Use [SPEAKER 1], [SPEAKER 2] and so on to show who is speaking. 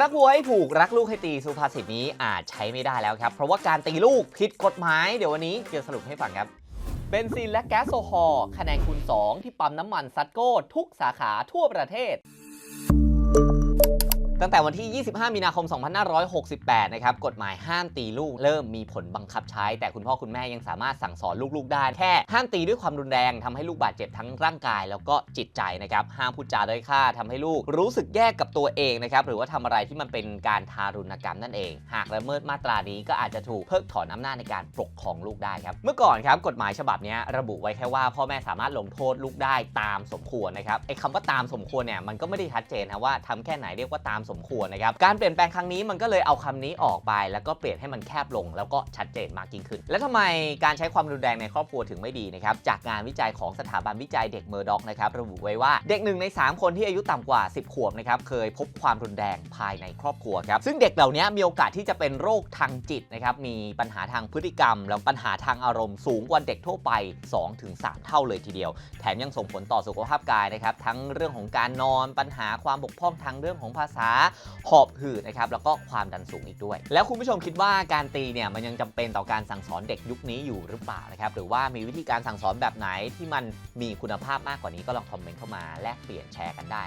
[SPEAKER 1] รักวัวให้ผูกรักลูกให้ตีสุภาษิตนี้อาจใช้ไม่ได้แล้วครับ เพราะว่าการตีลูกผิดกฎหมาย เดี๋ยววันนี้จะสรุปให้ฟังครับ เบนซินและแก๊สโซฮอล์คะแนนคูณ 2 ที่ปั๊มน้ำมันซัตโก้ทุกสาขาทั่วประเทศ ตั้งแต่วันที่ 25 มีนาคม 2568 นะครับ กฎหมายห้ามตีลูกเริ่มมีผลบังคับใช้ แต่คุณพ่อคุณแม่ยังสามารถสั่งสอนลูกๆ ได้ แค่ห้ามตีด้วยความรุนแรงทำให้ลูกบาดเจ็บทั้งร่างกายแล้วก็จิตใจนะครับ ห้ามพูดจาด้อยค่าทำให้ลูกรู้สึกแย่กับตัวเองนะครับ หรือว่าทำอะไรที่มันเป็นการทารุณกรรมนั่นเอง หากละเมิดมาตรานี้ก็อาจจะถูกเพิกถอนอำนาจในการปกครองลูกได้ครับ เมื่อก่อนครับกฎหมายฉบับนี้ระบุไว้แค่ว่าพ่อแม่สามารถลงโทษลูกได้ตามสมควรนะครับไอ้คำว่าตามสมควรเนี่ยมันก็ไม่ได้ชัดเจนนะว่าทำแค่ไหนเรียกว่าตามสมควรนะครับ การเปลี่ยนแปลงครั้งนี้มันก็เลยเอาคำนี้ออกไป แล้วก็เปลี่ยนให้มันแคบลง แล้วก็ชัดเจนมากยิ่งขึ้น แล้วทำไมการใช้ความรุนแรงในครอบครัวถึงไม่ดีนะครับ จากงานวิจัยของสถาบันวิจัยเด็กเมอร์ด็อกนะครับระบุไว้ว่าเด็กหนึ่งใน 3 คนที่อายุต่ำกว่า 10 ขวบนะครับเคยพบความรุนแรงภายในครอบครัวครับซึ่งเด็กเหล่านี้มีโอกาสที่จะเป็นโรคทางจิตนะครับมีปัญหาทางพฤติกรรม แล้วปัญหาทางอารมณ์สูงกว่าเด็กทั่วไป 2-3 เท่าเลยทีเดียว แถมยังส่งผลต่อสุขภาพกายนะครับทั้งเรื่องของการนอนปัญหาความบกพร่องทางเรื่องของภาษาหอบหืดนะครับแล้วก็ความดันสูงอีกด้วย แล้วคุณผู้ชมคิดว่าการตีเนี่ยมันยังจำเป็นต่อการสั่งสอนเด็กยุคนี้อยู่หรือเปล่านะครับหรือว่ามีวิธีการสั่งสอนแบบไหนที่มันมีคุณภาพมากกว่านี้ก็ลองคอมเมนต์เข้ามาแลกเปลี่ยนแชร์กันได้